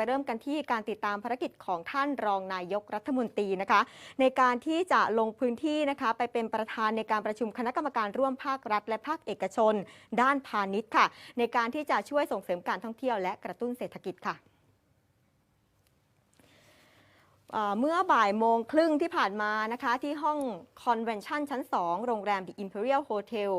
ไปเริ่มกันที่การติดตามภารกิจของท่านรองนายกรัฐมนตรีนะคะ ในการที่จะลงพื้นที่นะคะ ไปเป็นประธานในการประชุมคณะกรรมการร่วมภาครัฐ และภาคเอกชน ด้านพาณิชย์ค่ะ ในการที่จะช่วยส่งเสริมการท่องเที่ยวและกระตุ้นเศรษฐกิจค่ะเมื่อบ่ายโมงครึ่งที่ผ่านมานะคะ ที่ห้องคอนเวนชั่นชั้น 2 โรงแรม The Imperial Hotel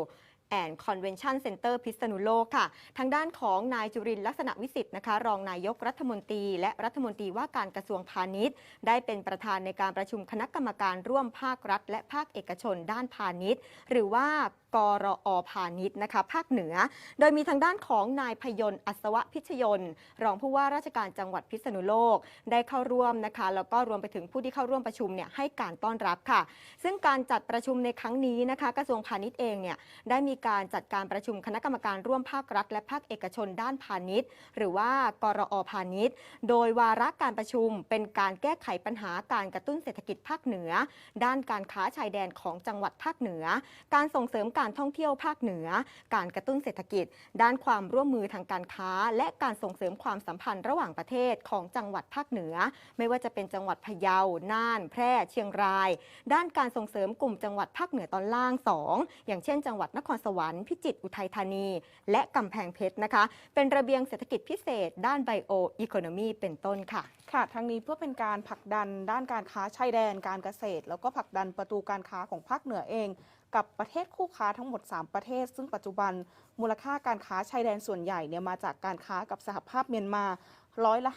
and Convention Center พิษณุโลกค่ะ ทางด้านของนายจุรินทร์ลักษณะวิสิทธิ์นะคะ รองนายกรัฐมนตรี และรัฐมนตรีว่าการกระทรวงพาณิชย์ ได้เป็นประธานในการประชุมคณะกรรมการร่วมภาครัฐ และภาคเอกชนด้านพาณิชย์ หรือว่า กรอพาณิชย์นะคะภาคเหนือ โดยมีทางด้านของนายพยนต์อัศวะพิชยนต์รองผู้ว่าราชการจังหวัดพิษณุโลก ได้เข้าร่วมนะคะแล้วก็รวมไปถึงผู้ที่เข้าร่วมประชุมเนี่ยให้การต้อนรับค่ะ ซึ่งการจัดประชุมในครั้งนี้นะคะ กระทรวงพาณิชย์เองเนี่ยได้มีการจัดการประชุมคณะกรรมการร่วมภาครัฐ และภาคเอกชนด้านพาณิชย์ หรือว่ากรอพาณิชย์ โดยวาระการประชุมเป็นการแก้ไขปัญหาการกระตุ้นเศรษฐกิจภาคเหนือ ด้านการค้าชายแดนของจังหวัดภาคเหนือ การส่งเสริมการการท่องเที่ยวภาคเหนือ การกระตุ้นเศรษฐกิจ ด้านความร่วมมือทางการค้า และการส่งเสริมความสัมพันธ์ระหว่างประเทศของจังหวัดภาคเหนือ ไม่ว่าจะเป็นจังหวัดพะเยา น่าน แพร่ เชียงราย ด้านการส่งเสริมกลุ่มจังหวัดภาคเหนือตอนล่าง 2 อย่างเช่น จังหวัดนครสวรรค์ พิจิตร อุทัยธานี และกำแพงเพชรนะคะ เป็นระเบียงเศรษฐกิจพิเศษ ด้านไบโออีโคโนมีเป็นต้นค่ะ ค่ะ ทั้งนี้เพื่อเป็นการผลักดันด้านการค้าชายแดน การเกษตร แล้วก็ผลักดันประตูการค้าของภาคเหนือเอง กับประเทศคู่ค้าทั้งหมด 3 ประเทศ ซึ่งปัจจุบันมูลค่าการค้าชายแดนส่วนใหญ่เนี่ยมาจากการค้ากับสหภาพเมียนมาร้อยละ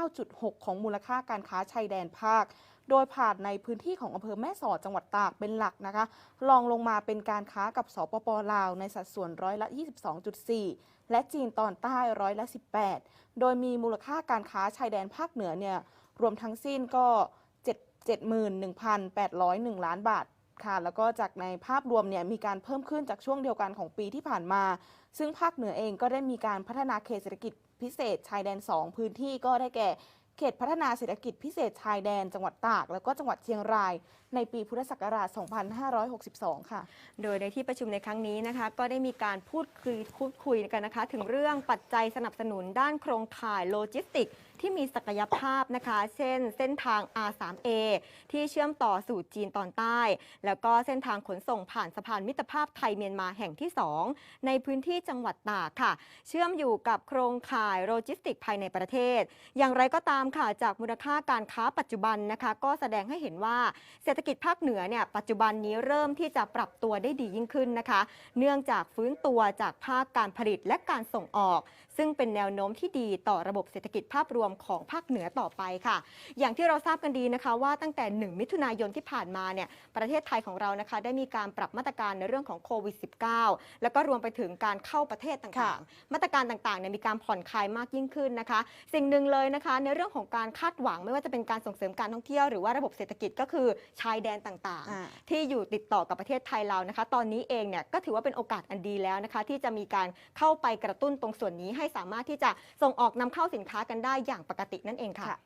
59.6 ของมูลค่าการค้าชายแดนภาค โดยผ่านในพื้นที่ของอำเภอแม่สอดจังหวัดตากเป็นหลักนะคะรองลงมาเป็นการค้ากับสปปลาวในสัดส่วนร้อยละ 22.4 และจีนตอนใต้ร้อยละ 18 โดยมีมูลค่าการค้าชายแดนภาคเหนือเนี่ยรวมทั้งสิ้นก็ 71,801 ล้านบาท ค่ะ แล้วก็จากในภาพรวมเนี่ยมีการเพิ่มขึ้นจากช่วงเดียวกันของปีที่ผ่านมา ซึ่งภาคเหนือเองก็ได้มีการพัฒนาเขตเศรษฐกิจพิเศษชายแดน 2 พื้นที่ก็ได้แก่ เขตพัฒนาเศรษฐกิจพิเศษชายแดนจังหวัดตาก แล้วก็จังหวัดเชียงราย ในปีพุทธศักราช 2562 ค่ะ โดยในที่ประชุมในครั้งนี้นะคะ ก็ได้มีการพูดคุยพูดคุยกันนะคะ ถึงเรื่องปัจจัยสนับสนุนด้านโครงข่ายโลจิสติกที่มีศักยภาพนะคะ เช่น เส้นทาง R3A ที่เชื่อมต่อสู่จีนตอนใต้ แล้วก็เส้นทางขนส่งผ่านสะพานมิตรภาพไทยเมียนมาแห่งที่ 2 ในพื้นที่จังหวัดตากค่ะ เชื่อมอยู่กับโครงข่ายโลจิสติกภายในประเทศ อย่างไรก็ตามค่ะจากมูลค่าการค้าปัจจุบันนะคะก็แสดงให้เห็นว่าเศรษฐกิจภาคเหนือเนี่ยปัจจุบันนี้เริ่มที่จะปรับตัวได้ดียิ่งขึ้นนะคะ เนื่องจากฟื้นตัวจากภาคการผลิตและการส่งออก ซึ่งเป็นแนวโน้มที่ดีต่อระบบเศรษฐกิจภาพรวมของภาคเหนือต่อไปค่ะ อย่างที่เราทราบกันดีนะคะว่าตั้งแต่ 1 มิถุนายนที่ผ่านมาเนี่ยประเทศไทยของเรานะคะได้มีการปรับมาตรการในเรื่องของโควิด -19 แล้วก็รวมไปถึงการเข้าประเทศต่างค่ะๆมาตรการต่างๆเนี่ยมีการผ่อนคลายมากยิ่งขึ้นนะคะ สิ่งหนึ่งเลยนะคะในเรื่องของการคาดหวังไม่ว่าจะเป็นการส่งเสริมการท่องเที่ยวหรือว่าระบบเศรษฐกิจก็คือชายแดนต่างๆอ่าที่อยู่ติดต่อกับประเทศไทยเรานะคะ ตอนนี้เองเนี่ยก็ถือว่าเป็นโอกาสอันดีแล้วนะคะ ที่จะมีการเข้าไปกระตุ้นตรงส่วนนี้ให้สามารถที่จะส่งออกนำเข้าสินค้ากันได้อย่างปกตินั่นเองค่ะค่ะ